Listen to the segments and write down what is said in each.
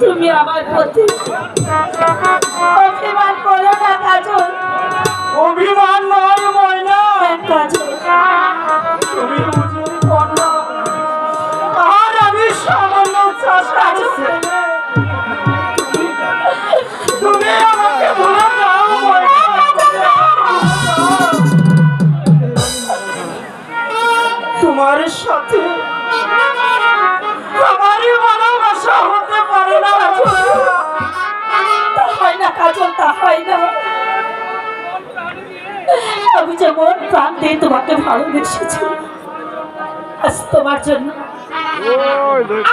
তুমি আমার প্রতি অভিমান করো না কাজল। অভিমান নয় আমি যে মন প্রাণ দিয়ে তোমাকে ভালোবেসেছি। আজ তোমার জন্য।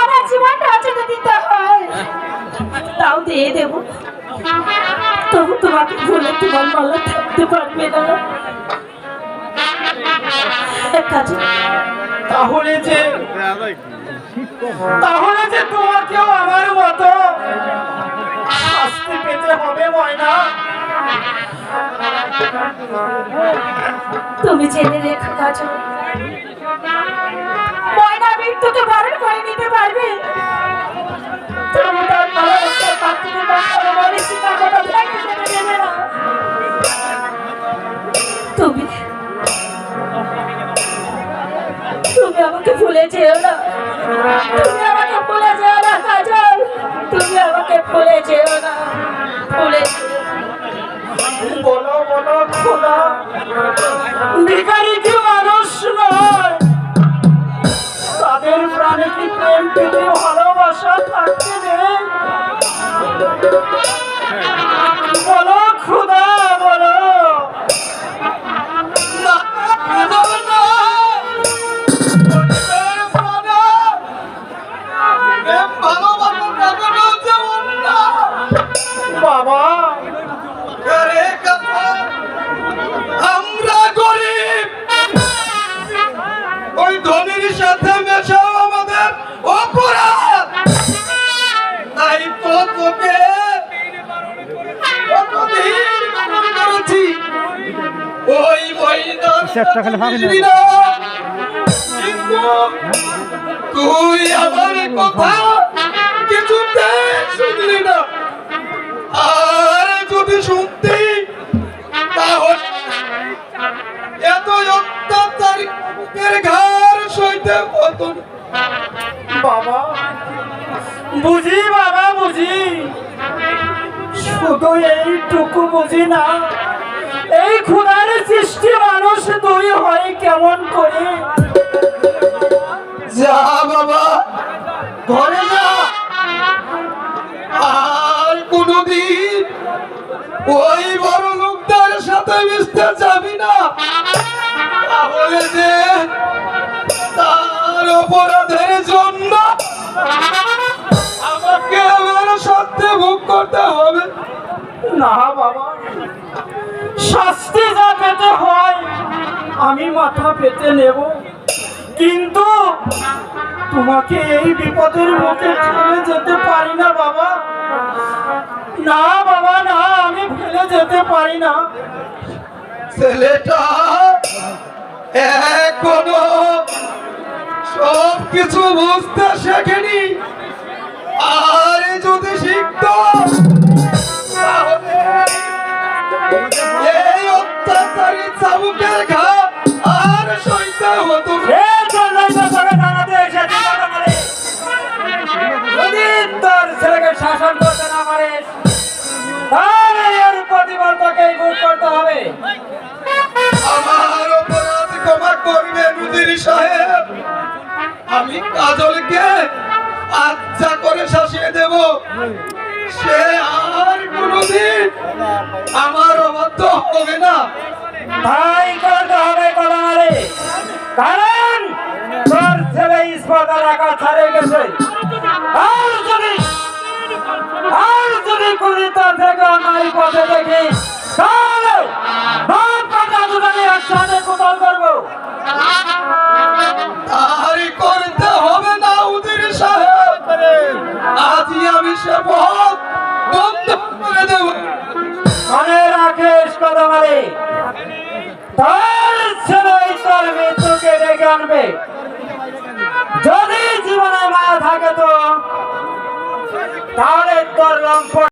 আমার জীবনটা অচেনা দিতে হয় তাও দিয়ে দেব। তবু তোমাকে ভুলে তোমার মালা থাকতে পারবে না। তাহলে যে তাহলে যে তোমাকেও আমার মতো শাস্তি পেতে হবে ময়না। তুমি জেনে রেখো কাজল ময়না মৃত্যুকে বরণ করে নিতে পারবে? তুমি আমাকে ভুলে যেও না। তুমি আমাকে ভুলে না তুমি আমাকে ভুলে যেও না। বলো খোদা মানুষ নয়? তাদের প্রাণে কি ভালোবাসা থাকতে বলো খোদা। চেষ্টা খালি ভাবে তুই আমার কথা কিছুতে শুনলি না। আর যদি শুনতি তাহলে এত অত্যাচারের ঘর সইতে হতো বাবা বুঝি বাবা বুঝি। শুধু এইটুকু বুঝি না এই খুদার সৃষ্টি মানুষ দুই হয় কেমন করে? যা বাবা, ঘরে যা। আর কোনদিন ওই বড় লোকদের সাথে মিশতে যাবি না। তাহলে যে তার অপরাধের জন্য আমাকে আমার সত্যি ভোগ করতে হবে। না বাবা। শাস্তি যা পেতে হয়, আমি মাথা পেতে নেব। কিন্তু তোমাকে এই বিপদের মুখে ছেড়ে যেতে পারি না, বাবা। না বাবা, না, আমি ফেলে যেতে পারি না। ছেলেটা এখনও সব কিছু বুঝতে শেখেনি। আর যদি শিখত আমার অপরাধ ক্ষমা করবে মুদির সাহেব। আমি কাজলকে আচ্ছা করে শাসিয়ে দেব, সে আর কোনদিন আমার অবাধ্য হবে না। তাই করতে হবে কলামারে কারণ তোর ছেলে ছাড়ে গেছে। আর যদি আর যদি কুড়িতা থেকে অন্যায় পথে দেখি সে পথ বন্ধ করে দেব। মনে রাখিস আনবে। যদি জীবনে মায়া থাকে তো, তাহলে তোর লম্পট